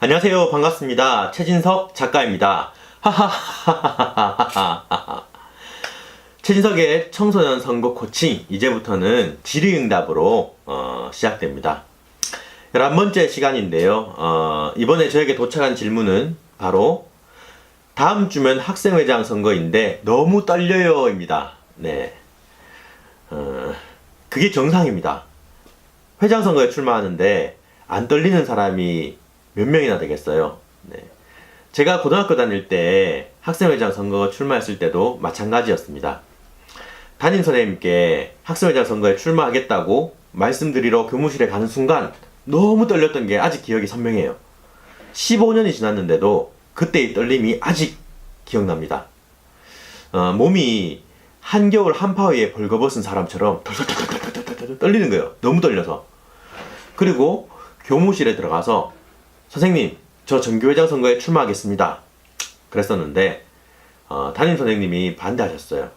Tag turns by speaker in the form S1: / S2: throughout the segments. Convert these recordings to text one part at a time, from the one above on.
S1: 안녕하세요. 반갑습니다. 최진석 작가입니다. 하하하하하하하. 최진석의 청소년 선거 코칭 이제부터는 질의응답으로 어, 시작됩니다. 11번째 시간인데요. 어, 이번에 저에게 도착한 질문은 바로 다음 주면 학생회장 선거인데 너무 떨려요 입니다. 네. 어, 그게 정상입니다. 회장 선거에 출마하는데 안 떨리는 사람이 몇 명이나 되겠어요. 네. 제가 고등학교 다닐 때 학생회장 선거 출마했을 때도 마찬가지였습니다. 담임 선생님께 학생회장 선거에 출마하겠다고 말씀드리러 교무실에 가는 순간 너무 떨렸던 게 아직 기억이 선명해요. 15년이 지났는데도 그때의 떨림이 아직 기억납니다. 어, 몸이 한겨울 한파위에 벌거벗은 사람처럼 덜덜덜덜덜덜덜 떨리는 거예요. 너무 떨려서. 그리고 교무실에 들어가서 선생님, 저 전교회장 선거에 출마하겠습니다. 그랬었는데 어, 담임 선생님이 반대하셨어요.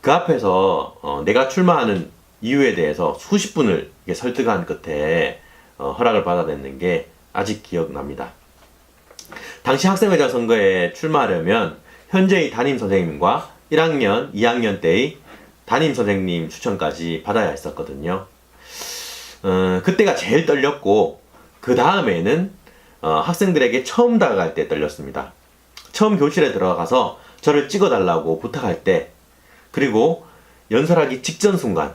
S1: 그 앞에서 어, 내가 출마하는 이유에 대해서 수십 분을 설득한 끝에 어, 허락을 받아냈는 게 아직 기억납니다. 당시 학생회장 선거에 출마하려면 현재의 담임 선생님과 1학년, 2학년 때의 담임 선생님 추천까지 받아야 했었거든요. 어, 그때가 제일 떨렸고 그 다음에는 어, 학생들에게 처음 다가갈 때 떨렸습니다. 처음 교실에 들어가서 저를 찍어달라고 부탁할 때 그리고 연설하기 직전 순간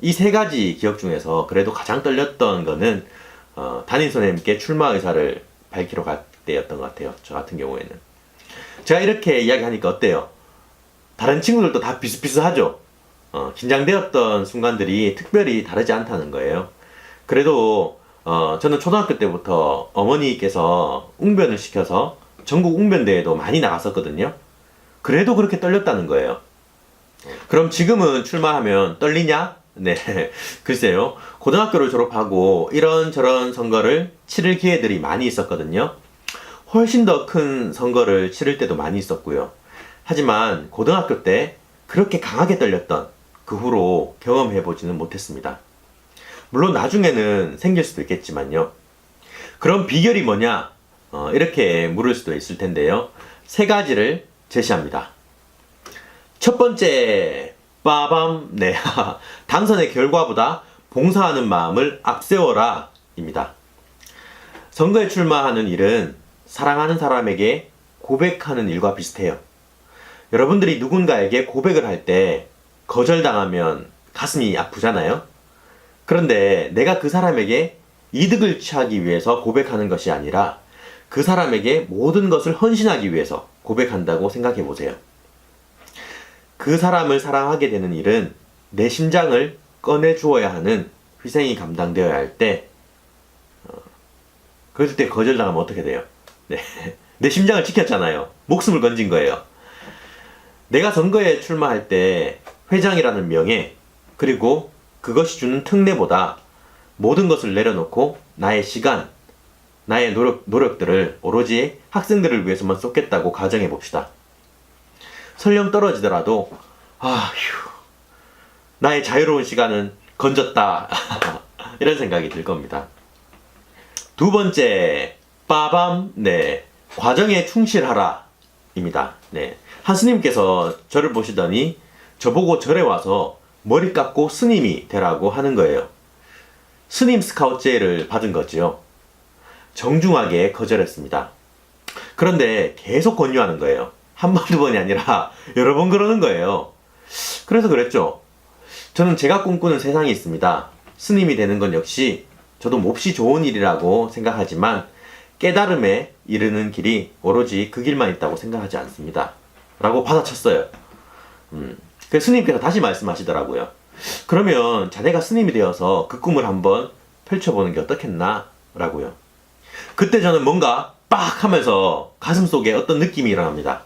S1: 이 세 가지 기억 중에서 그래도 가장 떨렸던 거는 어, 담임 선생님께 출마 의사를 밝히러 갈 때였던 것 같아요. 저 같은 경우에는 제가 이렇게 이야기하니까 어때요? 다른 친구들도 다 비슷비슷하죠. 어, 긴장되었던 순간들이 특별히 다르지 않다는 거예요. 그래도 어, 저는 초등학교 때부터 어머니께서 웅변을 시켜서 전국 웅변대회도 많이 나갔었거든요. 그래도 그렇게 떨렸다는 거예요. 그럼 지금은 출마하면 떨리냐? 네. 글쎄요. 고등학교를 졸업하고 이런저런 선거를 치를 기회들이 많이 있었거든요. 훨씬 더 큰 선거를 치를 때도 많이 있었고요. 하지만 고등학교 때 그렇게 강하게 떨렸던 그 후로 경험해보지는 못했습니다. 물론 나중에는 생길 수도 있겠지만요. 그럼 비결이 뭐냐? 어, 이렇게 물을 수도 있을 텐데요. 세 가지를 제시합니다. 첫 번째, 빠밤, 네. 당선의 결과보다 봉사하는 마음을 앞세워라. 입니다. 선거에 출마하는 일은 사랑하는 사람에게 고백하는 일과 비슷해요. 여러분들이 누군가에게 고백을 할 때 거절당하면 가슴이 아프잖아요? 그런데 내가 그 사람에게 이득을 취하기 위해서 고백하는 것이 아니라 그 사람에게 모든 것을 헌신하기 위해서 고백한다고 생각해 보세요. 그 사람을 사랑하게 되는 일은 내 심장을 꺼내 주어야 하는 희생이 감당되어야 할 때, 어, 그럴 때 거절당하면 어떻게 돼요? 네. 내 심장을 지켰잖아요. 목숨을 건진 거예요. 내가 선거에 출마할 때 회장이라는 명예, 그리고 그것이 주는 특례보다 모든 것을 내려놓고 나의 시간, 나의 노력, 노력들을 오로지 학생들을 위해서만 쏟겠다고 가정해 봅시다. 설령 떨어지더라도, 아 휴, 나의 자유로운 시간은 건졌다. 이런 생각이 들 겁니다. 두 번째, 빠밤, 네. 과정에 충실하라. 입니다. 네. 한 스님께서 저를 보시더니 저보고 절에 와서 머리 깎고 스님이 되라고 하는 거예요. 스님 스카우트제를 받은 거지요. 정중하게 거절했습니다. 그런데 계속 권유하는 거예요. 한 번, 두 번이 아니라 여러 번 그러는 거예요. 그래서 그랬죠. 저는 제가 꿈꾸는 세상이 있습니다. 스님이 되는 건 역시 저도 몹시 좋은 일이라고 생각하지만 깨달음에 이르는 길이 오로지 그 길만 있다고 생각하지 않습니다. 라고 받아쳤어요. 음. 그 스님께서 다시 말씀하시더라고요. 그러면 자네가 스님이 되어서 그 꿈을 한번 펼쳐보는 게 어떻겠나? 라고요. 그때 저는 뭔가 빡 하면서 가슴 속에 어떤 느낌이 일어납니다.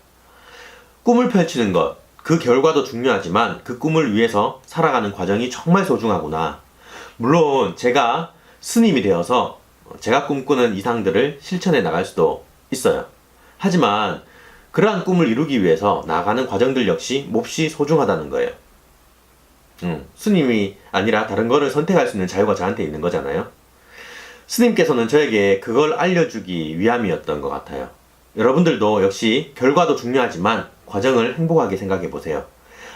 S1: 꿈을 펼치는 것, 그 결과도 중요하지만 그 꿈을 위해서 살아가는 과정이 정말 소중하구나. 물론 제가 스님이 되어서 제가 꿈꾸는 이상들을 실천해 나갈 수도 있어요. 하지만 그러한 꿈을 이루기 위해서 나아가는 과정들 역시 몹시 소중하다는 거예요. 음, 스님이 아니라 다른 거를 선택할 수 있는 자유가 저한테 있는 거잖아요. 스님께서는 저에게 그걸 알려주기 위함이었던 것 같아요. 여러분들도 역시 결과도 중요하지만 과정을 행복하게 생각해 보세요.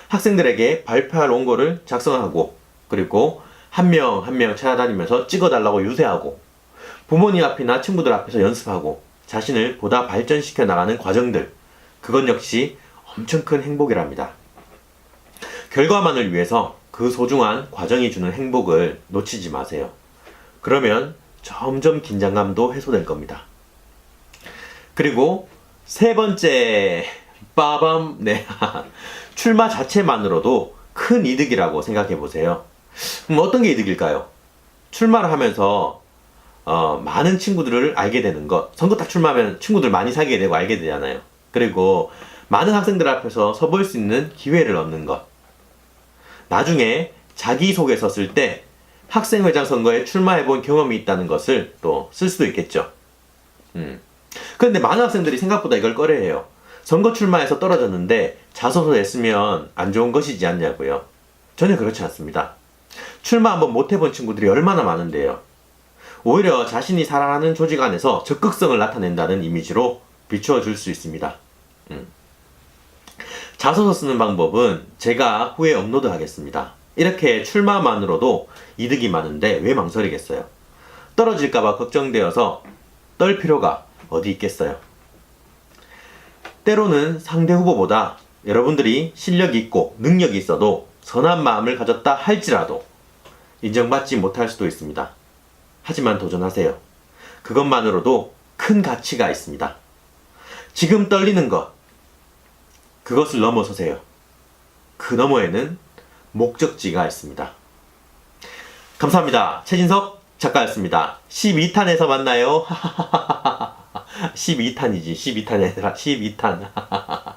S1: 학생들에게 발표할 원고를 작성하고 그리고 한 명 한 명 찾아다니면서 찍어달라고 유세하고 부모님 앞이나 친구들 앞에서 연습하고 자신을 보다 발전시켜 나가는 과정들 그건 역시 엄청 큰 행복이랍니다. 결과만을 위해서 그 소중한 과정이 주는 행복을 놓치지 마세요. 그러면 점점 긴장감도 해소될 겁니다. 그리고 세 번째 빠밤 네 출마 자체만으로도 큰 이득이라고 생각해 보세요. 그럼 어떤 게 이득일까요? 출마를 하면서 어, 많은 친구들을 알게 되는 것. 선거 딱 출마하면 친구들 많이 사귀게 되고 알게 되잖아요. 그리고 많은 학생들 앞에서 서볼 수 있는 기회를 얻는 것. 나중에 자기소개서 쓸 때 학생회장 선거에 출마해본 경험이 있다는 것을 또 쓸 수도 있겠죠. 음. 그런데 많은 학생들이 생각보다 이걸 꺼려해요. 선거 출마해서 떨어졌는데 자소서 냈으면 안 좋은 것이지 않냐고요. 전혀 그렇지 않습니다. 출마 한번 못 해본 친구들이 얼마나 많은데요. 오히려 자신이 살아가는 조직 안에서 적극성을 나타낸다는 이미지로 비추어 줄 수 있습니다. 음. 자소서 쓰는 방법은 제가 후에 업로드 하겠습니다. 이렇게 출마만으로도 이득이 많은데 왜 망설이겠어요? 떨어질까봐 걱정되어서 떨 필요가 어디 있겠어요? 때로는 상대 후보보다 여러분들이 실력이 있고 능력이 있어도 선한 마음을 가졌다 할지라도 인정받지 못할 수도 있습니다. 하지만 도전하세요. 그것만으로도 큰 가치가 있습니다. 지금 떨리는 것, 그것을 넘어서세요. 그 너머에는 목적지가 있습니다. 감사합니다. 최진석 작가였습니다. 12탄에서 만나요. 12탄이지. 12탄이 아니라 12탄.